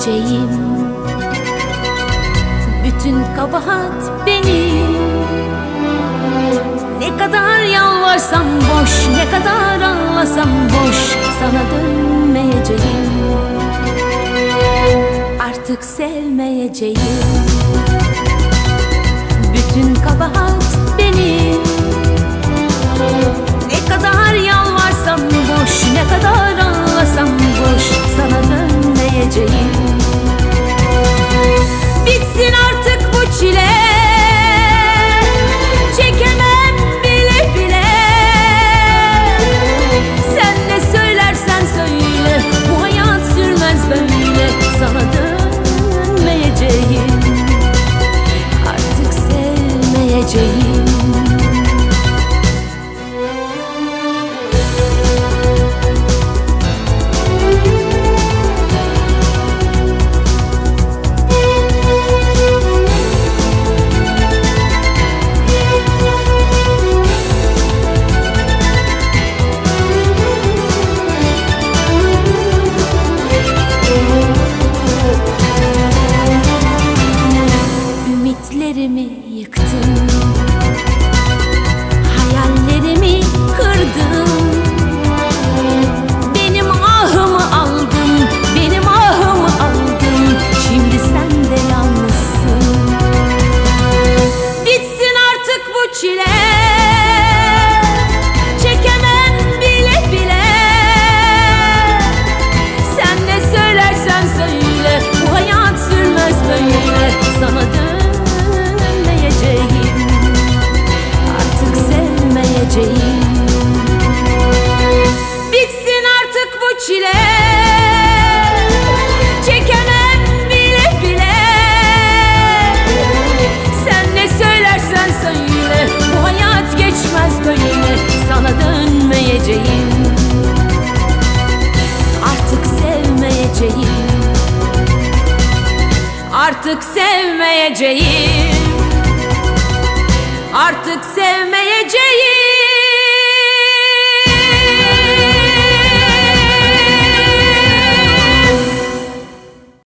dönmeyeceğim Bütün kabahat benim. Ne kadar yalvarsam boş Ne kadar ağlasam boş Sana dönmeyeceğim. Artık sevmeyeceğim. Bütün kabahat Bitsin artık bu çile. Çekemem bile bile. Sen ne söylersen söyle Bu hayat sürmez böyle Sana dönmeyeceğim. Artık sevmeyeceğim sevmeyeceğim. Artık sevmeyeceğim. Artık sevmeyeceğim